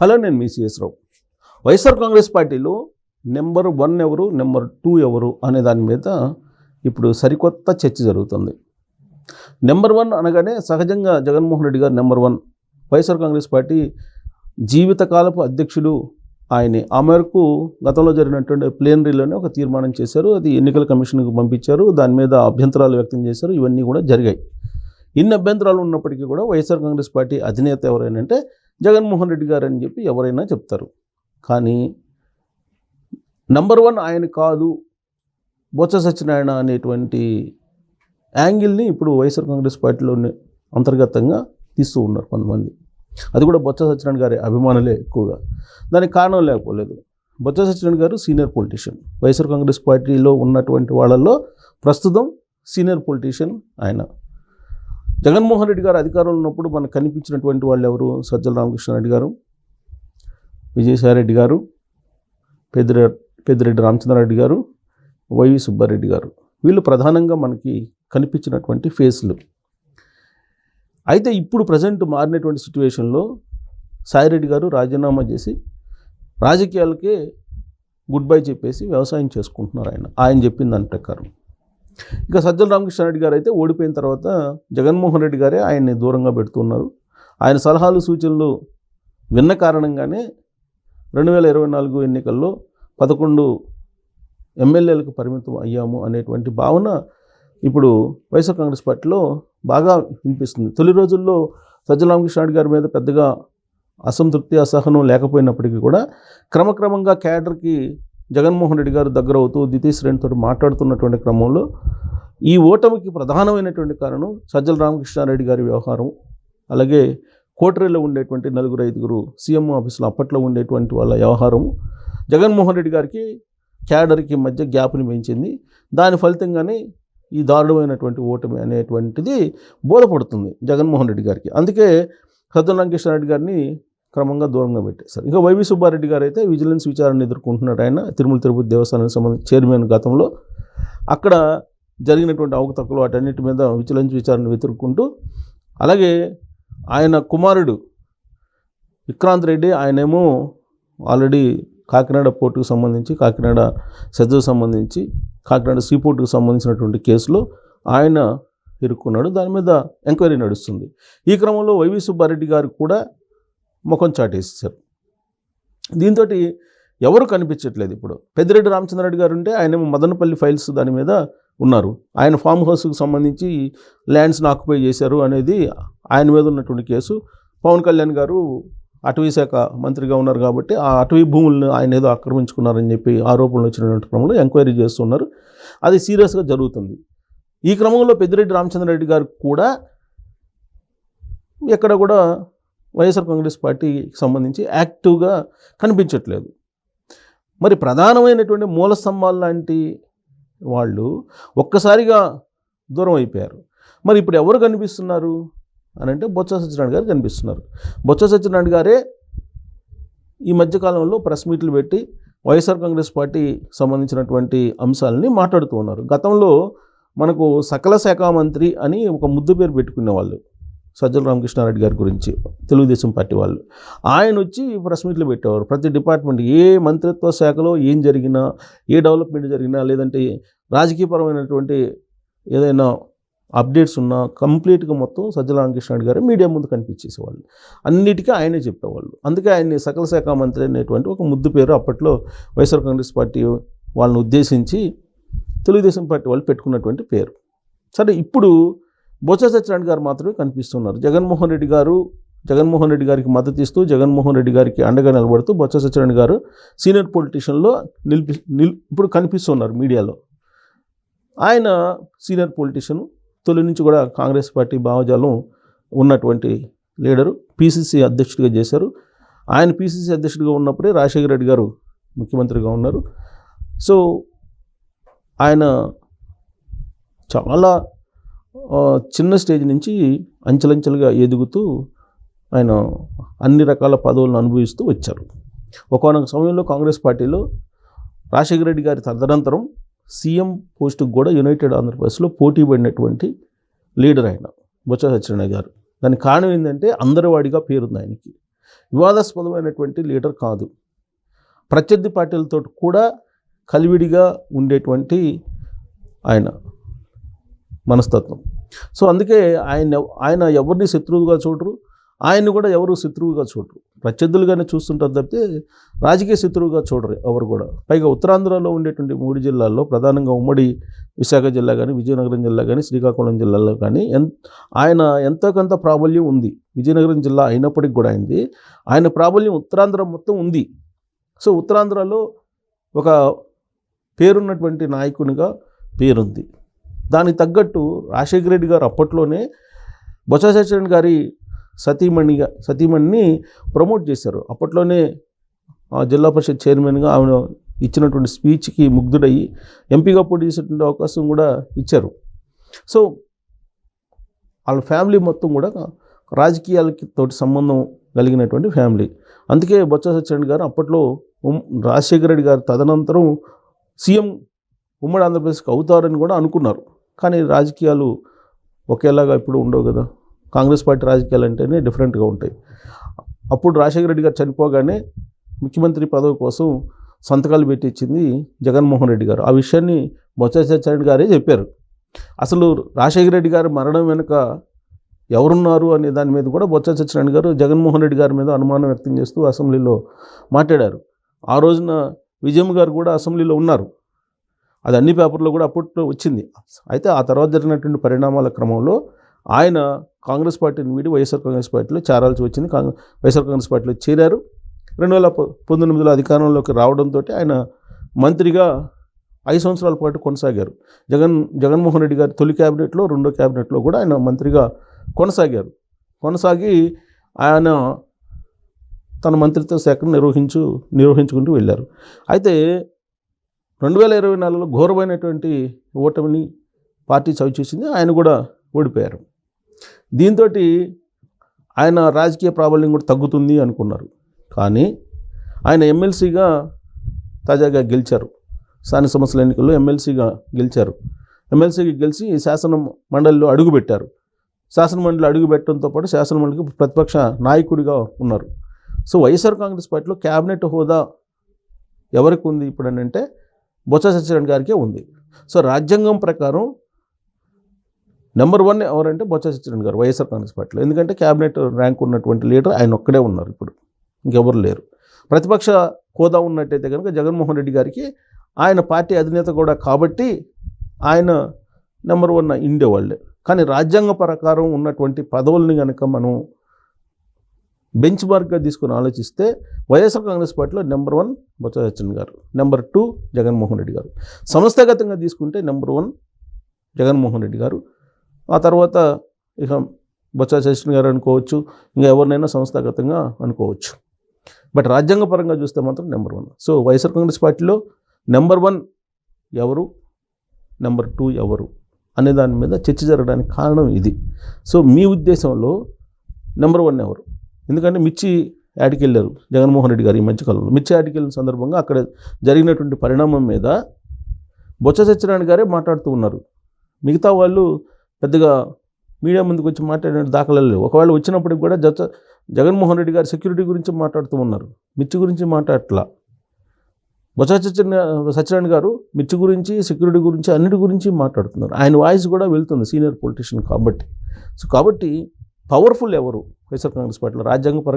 Hello నేను మీ CS Rao. YSR Congress పార్టీలో నెంబర్ వన్ ఎవరు నెంబర్ టూ ఎవరు అనే దాని మీద ఇప్పుడు సరికొత్త చర్చ జరుగుతుంది. నెంబర్ వన్ అనగానే సహజంగా జగన్మోహన్ రెడ్డి గారు number one. YSR Congress party జీవితకాలపు అధ్యక్షుడు ఆయనే. ఆ మేరకు గతంలో జరిగినటువంటి ప్లేనరీలోనే ఒక తీర్మానం చేశారు. అది ఎన్నికల కమిషన్కి పంపించారు. దాని మీద అభ్యంతరాలు వ్యక్తం చేశారు. ఇవన్నీ కూడా జరిగాయి. ఇన్ని అభ్యంతరాలు ఉన్నప్పటికీ కూడా వైఎస్ఆర్ కాంగ్రెస్ పార్టీ అధినేత ఎవరైనా అంటే జగన్మోహన్ రెడ్డి గారు అని చెప్పి ఎవరైనా చెప్తారు. కానీ నంబర్ వన్ ఆయన కాదు బొత్స సత్యనారాయణ అనేటువంటి యాంగిల్ని ఇప్పుడు వైఎస్ఆర్ కాంగ్రెస్ పార్టీలో అంతర్గతంగా తీస్తూ ఉన్నారు కొంతమంది. అది కూడా బొత్స సత్యనారాయణ గారి అభిమానులే ఎక్కువగా. దానికి కారణం లేకపోలేదు. బొత్స సత్యనారాయణ గారు సీనియర్ పొలిటీషియన్. వైఎస్ఆర్ కాంగ్రెస్ పార్టీలో ఉన్నటువంటి వాళ్ళల్లో ప్రస్తుతం సీనియర్ పొలిటీషియన్ ఆయన. జగన్మోహన్ రెడ్డి గారు అధికారంలో ఉన్నప్పుడు మనకు కనిపించినటువంటి వాళ్ళు ఎవరు? సజ్జల రామకృష్ణారెడ్డి గారు విజయసాయిరెడ్డి గారు పెద్దిరె పెద్దిరెడ్డి రామచంద్రారెడ్డి గారు వైవి సుబ్బారెడ్డి గారు. వీళ్ళు ప్రధానంగా మనకి కనిపించినటువంటి ఫేస్లు. అయితే ఇప్పుడు ప్రజెంట్ మారినటువంటి సిచ్యువేషన్లో సాయిరెడ్డి గారు రాజీనామా చేసి రాజకీయాలకే గుడ్ బై చెప్పేసి వ్యవసాయం చేసుకుంటున్నారు ఆయన. ఆయన చెప్పిన దాని ప్రకారం. ఇక సజ్జల రామకృష్ణారెడ్డి గారు అయితే ఓడిపోయిన తర్వాత జగన్మోహన్ రెడ్డి గారే ఆయన్ని దూరంగా పెడుతున్నారు. ఆయన సలహాలు సూచనలు విన్న కారణంగానే రెండు వేల ఇరవై నాలుగు ఎన్నికల్లో పదకొండు ఎమ్మెల్యేలకు పరిమితం అయ్యాము అనేటువంటి భావన ఇప్పుడు వైఎస్ఆర్ కాంగ్రెస్ పార్టీలో బాగా వినిపిస్తుంది. తొలి రోజుల్లో సజ్జల రామకృష్ణారెడ్డి గారి మీద పెద్దగా అసంతృప్తి అసహనం లేకపోయినప్పటికీ కూడా క్రమక్రమంగా క్యాడర్కి జగన్మోహన్ రెడ్డి గారు దగ్గర అవుతూ ద్వితీయ శ్రేణితో మాట్లాడుతున్నటువంటి క్రమంలో ఈ ఓటమికి ప్రధానమైనటువంటి కారణం సజ్జల రామకృష్ణారెడ్డి గారి వ్యవహారం. అలాగే కోటరీలో ఉండేటువంటి నలుగురు ఐదుగురు సీఎం ఆఫీసులో అప్పట్లో ఉండేటువంటి వాళ్ళ వ్యవహారం. జగన్మోహన్ రెడ్డి గారికి క్యాడర్కి మధ్య గ్యాప్ని పెంచింది. దాని ఫలితంగానే ఈ దారుణమైనటువంటి ఓటమి అనేటువంటిది బోధపడుతుంది జగన్మోహన్ రెడ్డి గారికి. అందుకే సజ్జల రామకృష్ణారెడ్డి గారిని క్రమంగా దూరంగా పెట్టేశారు ఇంకా వైవి సుబ్బారెడ్డి గారు అయితే విజిలెన్స్ విచారణ ఎదుర్కొంటున్నాడు ఆయన తిరుమల తిరుపతి దేవస్థానానికి సంబంధించి చైర్మన్ గతంలో. అక్కడ జరిగినటువంటి అవకతవకలు వాటన్నిటి మీద విజిలెన్స్ విచారణ ఎదుర్కొంటూ అలాగే ఆయన కుమారుడు విక్రాంత్ రెడ్డి ఆయనేమో ఆల్రెడీ కాకినాడ పోర్టుకు సంబంధించి కాకినాడ సెజ్కు సంబంధించి కాకినాడ సీ పోర్టుకు సంబంధించినటువంటి కేసులో ఆయన ఇరుక్కున్నాడు. దాని మీద ఎంక్వైరీ నడుస్తుంది. ఈ క్రమంలో వైవి సుబ్బారెడ్డి గారు కూడా ముఖం చాటేసేసారు దీంతో ఎవరు కనిపించట్లేదు ఇప్పుడు? పెద్దిరెడ్డి రామచంద్రరెడ్డి గారు ఉంటే ఆయన మదనపల్లి ఫైల్స్ దాని మీద ఉన్నారు. ఆయన ఫామ్ హౌస్కి సంబంధించి ల్యాండ్స్ని ఆక్యుపై చేశారు అనేది ఆయన మీద ఉన్నటువంటి కేసు. పవన్ కళ్యాణ్ గారు అటవీ శాఖ మంత్రిగా ఉన్నారు కాబట్టి ఆ అటవీ భూములను ఆయన ఏదో ఆక్రమించుకున్నారని చెప్పి ఆరోపణలు వచ్చినటువంటి క్రమంలో ఎంక్వైరీ చేస్తున్నారు. అది సీరియస్గా జరుగుతుంది. ఈ క్రమంలో పెద్దిరెడ్డి రామచంద్రరెడ్డి గారు కూడా ఎక్కడ కూడా వైఎస్ఆర్ కాంగ్రెస్ పార్టీకి సంబంధించి యాక్టివ్గా కనిపించట్లేదు. మరి ప్రధానమైనటువంటి మూల స్తంభాలు లాంటి వాళ్ళు ఒక్కసారిగా దూరం అయిపోయారు. మరి ఇప్పుడు ఎవరు కనిపిస్తున్నారు? అని అంటే బొత్స సత్యనారాయణ గారు కనిపిస్తున్నారు. బొత్స సత్యనారాయణ గారే ఈ మధ్యకాలంలో ప్రెస్ మీట్లు పెట్టి వైఎస్ఆర్ కాంగ్రెస్ పార్టీ సంబంధించినటువంటి అంశాలని మాట్లాడుతూ ఉన్నారు. గతంలో మనకు సకల శాఖ మంత్రి అని ఒక ముద్దు పేరు పెట్టుకునేవాళ్ళు. సజ్జల రామకృష్ణారెడ్డి గారి గురించి తెలుగుదేశం పార్టీ వాళ్ళు. ఆయన వచ్చి ప్రెస్ మీట్లు పెట్టేవారు. ప్రతి డిపార్ట్మెంట్ ఏ మంత్రిత్వ శాఖలో ఏం జరిగినా ఏ డెవలప్మెంట్ జరిగినా లేదంటే రాజకీయపరమైనటువంటి ఏదైనా అప్డేట్స్ ఉన్నా కంప్లీట్గా మొత్తం సజ్జల రామకృష్ణారెడ్డి గారు మీడియా ముందు కనిపించేసేవాళ్ళు. అన్నిటికీ ఆయనే చెప్పేవాళ్ళు. అందుకే ఆయన్ని సకల శాఖ మంత్రి అనేటువంటి ఒక ముద్దు పేరు అప్పట్లో వైఎస్ఆర్ కాంగ్రెస్ పార్టీ వాళ్ళని ఉద్దేశించి తెలుగుదేశం పార్టీ వాళ్ళు పెట్టుకున్నటువంటి పేరు. సరే ఇప్పుడు బొత్స సత్యనారాయణ గారు మాత్రమే కనిపిస్తున్నారు. జగన్మోహన్ రెడ్డి గారు జగన్మోహన్ రెడ్డి గారికి మద్దతు ఇస్తూ జగన్మోహన్ రెడ్డి గారికి అండగా నిలబడుతూ బొత్స సత్యనారాయణ గారు సీనియర్ పొలిటీషియన్లో నిలిపి నిల్ ఇప్పుడు కనిపిస్తున్నారు మీడియాలో. ఆయన సీనియర్ పొలిటీషియన్ తొలి నుంచి కూడా కాంగ్రెస్ పార్టీ భావజాలం ఉన్నటువంటి లీడరు పీసీసీ అధ్యక్షుడిగా చేశారు. ఆయన పీసీసీ అధ్యక్షుడిగా ఉన్నప్పుడే రాజశేఖర రెడ్డి గారు ముఖ్యమంత్రిగా ఉన్నారు. సో ఆయన చాలా చిన్న స్టేజ్ నుంచి అంచెలంచెలుగా ఎదుగుతూ ఆయన అన్ని రకాల పదవులను అనుభవిస్తూ వచ్చారు. ఒకనొక సమయంలో కాంగ్రెస్ పార్టీలో రాజశేఖర రెడ్డి గారి తదనంతరం సీఎం పోస్టుకు కూడా యునైటెడ్ ఆంధ్రప్రదేశ్లో పోటీ పడినటువంటి లీడర్ ఆయన బొత్స సత్యనారాయణ గారు. దానికి కారణం ఏంటంటే అందరివాడిగా పేరుంది ఆయనకి. వివాదాస్పదమైనటువంటి లీడర్ కాదు. ప్రత్యర్థి పార్టీలతో కూడా కలివిడిగా ఉండేటువంటి ఆయన. మనస్తత్వం. సో అందుకే ఆయన ఆయన ఎవరిని శత్రువుగా చూడరు ఆయన్ని కూడా ఎవరు శత్రువుగా చూడరు. ప్రత్యర్థులుగానే చూస్తుంటారు తప్పితే రాజకీయ శత్రువుగా చూడరు ఎవరు కూడా. పైగా ఉత్తరాంధ్రలో ఉండేటువంటి మూడు జిల్లాల్లో ప్రధానంగా ఉమ్మడి విశాఖ జిల్లా కానీ విజయనగరం జిల్లా కానీ శ్రీకాకుళం జిల్లాలో కానీ ఎంత ఆయన ఎంతో కొంత ప్రాబల్యం ఉంది. విజయనగరం జిల్లా అయినప్పటికి కూడా అయింది. ఆయన ప్రాబల్యం ఉత్తరాంధ్ర మొత్తం ఉంది. సో ఉత్తరాంధ్రలో ఒక పేరున్నటువంటి నాయకునిగా పేరుంది. దానికి తగ్గట్టు రాజశేఖర రెడ్డి గారు అప్పట్లోనే బొత్స సత్యనారాయణ గారి సతీమణిగా సతీమణిని ప్రమోట్ చేశారు. అప్పట్లోనే ఆ జిల్లా పరిషత్ చైర్మన్గా ఆమె ఇచ్చినటువంటి స్పీచ్కి ముగ్ధుడయ్యి ఎంపీగా పోటీ చేసేటువంటి అవకాశం కూడా ఇచ్చారు. సో వాళ్ళ ఫ్యామిలీ మొత్తం కూడా రాజకీయాలకి తోటి సంబంధం కలిగినటువంటి ఫ్యామిలీ. అందుకే బొత్స సత్యనారాయణ గారు అప్పట్లో రాజశేఖర రెడ్డి గారు తదనంతరం సీఎం ఉమ్మడి ఆంధ్రప్రదేశ్కి అవుతారని కూడా అనుకున్నారు. కానీ రాజకీయాలు ఒకేలాగా ఇప్పుడు ఉండవు కదా. కాంగ్రెస్ పార్టీ రాజకీయాలు అంటేనే డిఫరెంట్గా ఉంటాయి. అప్పుడు రాజశేఖర రెడ్డి గారు చనిపోగానే ముఖ్యమంత్రి పదవి కోసం సంతకాలు పెట్టి ఇచ్చింది జగన్మోహన్ రెడ్డి గారు. ఆ విషయాన్ని బొత్స సత్యనారాయణ గారే చెప్పారు. అసలు రాజశేఖర రెడ్డి గారి మరణం వెనుక ఎవరున్నారు అనే దాని మీద కూడా బొత్స సత్యనారాయణ గారు జగన్మోహన్ రెడ్డి గారి మీద అనుమానం వ్యక్తం చేస్తూ అసెంబ్లీలో మాట్లాడారు. ఆ రోజున విజయమ్మ గారు కూడా అసెంబ్లీలో ఉన్నారు. అది అన్ని పేపర్లో కూడా అప్పట్లో వచ్చింది. అయితే ఆ తర్వాత జరిగినటువంటి పరిణామాల క్రమంలో ఆయన కాంగ్రెస్ పార్టీని వీడి వైఎస్ఆర్ కాంగ్రెస్ పార్టీలో చేరాల్సి వచ్చింది. కాంగ్రెస్ వైఎస్ఆర్ కాంగ్రెస్ పార్టీలో చేరారు. రెండు వేల పంతొమ్మిదిలో అధికారంలోకి రావడంతో ఆయన మంత్రిగా ఐదు సంవత్సరాల పాటు కొనసాగారు. జగన్ జగన్మోహన్ రెడ్డి గారి తొలి క్యాబినెట్లో రెండో క్యాబినెట్లో కూడా ఆయన మంత్రిగా కొనసాగారు. కొనసాగి ఆయన తన మంత్రిత్వ శాఖను నిర్వహించు నిర్వహించుకుంటూ వెళ్ళారు. అయితే రెండు వేల ఇరవై నాలుగులో ఘోరమైనటువంటి ఓటమిని పార్టీ చవి చూసింది. ఆయన కూడా ఓడిపోయారు. దీంతో ఆయన రాజకీయ ప్రాబల్యం కూడా తగ్గుతుంది అనుకున్నారు. కానీ ఆయన ఎమ్మెల్సీగా తాజాగా గెలిచారు. స్థానిక సంస్థల ఎన్నికల్లో ఎమ్మెల్సీగా గెలిచారు. ఎమ్మెల్సీగా గెలిచి శాసన మండలిలో అడుగుపెట్టారు. శాసన మండలి పాటు శాసన మండలికి ప్రతిపక్ష నాయకుడిగా ఉన్నారు. సో వైఎస్ఆర్ కాంగ్రెస్ పార్టీలో క్యాబినెట్ హోదా ఎవరికి ఉంది ఇప్పుడు అంటే బొత్స సత్యనారాయణ గారికే ఉంది. సో రాజ్యాంగం ప్రకారం నెంబర్ వన్ ఎవరంటే బొత్స సత్యనారాయణ గారు వైఎస్ఆర్ కాంగ్రెస్ పార్టీలో. ఎందుకంటే క్యాబినెట్ ర్యాంక్ ఉన్నటువంటి లీడర్ ఆయన ఒక్కడే ఉన్నారు ఇప్పుడు. ఇంకెవరు లేరు. ప్రతిపక్ష హోదా ఉన్నట్టయితే కనుక జగన్మోహన్ రెడ్డి గారికి ఆయన పార్టీ అధినేత కూడా కాబట్టి ఆయన నెంబర్ వన్ ఇండియా వాళ్ళే కానీ రాజ్యాంగ ప్రకారం ఉన్నటువంటి పదవుల్ని కనుక మనం బెంచ్ మార్క్గా తీసుకుని ఆలోచిస్తే వైఎస్ఆర్ కాంగ్రెస్ పార్టీలో నెంబర్ వన్ బొత్స సత్యన్ గారు నెంబర్ టూ జగన్మోహన్ రెడ్డి గారు. సంస్థాగతంగా తీసుకుంటే నెంబర్ వన్ జగన్మోహన్ రెడ్డి గారు. ఆ తర్వాత ఇక బొత్స సత్యన్ గారు అనుకోవచ్చు ఇంకా ఎవరినైనా సంస్థాగతంగా అనుకోవచ్చు. బట్ రాజ్యాంగపరంగా చూస్తే మాత్రం number one. So YSR Congress పార్టీలో నెంబర్ వన్ ఎవరు నెంబర్ టూ ఎవరు అనే దాని మీద చర్చ జరగడానికి కారణం ఇది. సో మీ ఉద్దేశంలో నెంబర్ వన్ ఎవరు? ఎందుకంటే మిర్చి యాడికి వెళ్ళారు జగన్మోహన్ రెడ్డి గారు ఈ మధ్యకాలంలో మిర్చి యాడికి వెళ్ళిన సందర్భంగా అక్కడ జరిగినటువంటి పరిణామం మీద బొత్స సత్యనారాయణ గారే మాట్లాడుతూ ఉన్నారు. మిగతా వాళ్ళు పెద్దగా మీడియా ముందుకు వచ్చి మాట్లాడిన దాఖలాలు లేవు. ఒకవేళ వచ్చినప్పటికి కూడా జత జగన్మోహన్ రెడ్డి గారు సెక్యూరిటీ గురించి మాట్లాడుతూ ఉన్నారు. మిర్చి గురించి మాట్లాడట్లా. బొత్స సత్యనారాయణ గారు మిర్చి గురించి సెక్యూరిటీ గురించి అన్నిటి గురించి మాట్లాడుతున్నారు. ఆయన వాయిస్ కూడా వెళ్తుంది సీనియర్ పొలిటీషియన్ కాబట్టి. సో కాబట్టి పవర్ఫుల్ ఎవరు? వైఎస్ఆర్ కాంగ్రెస్ పార్టీలో రాజ్యాంగ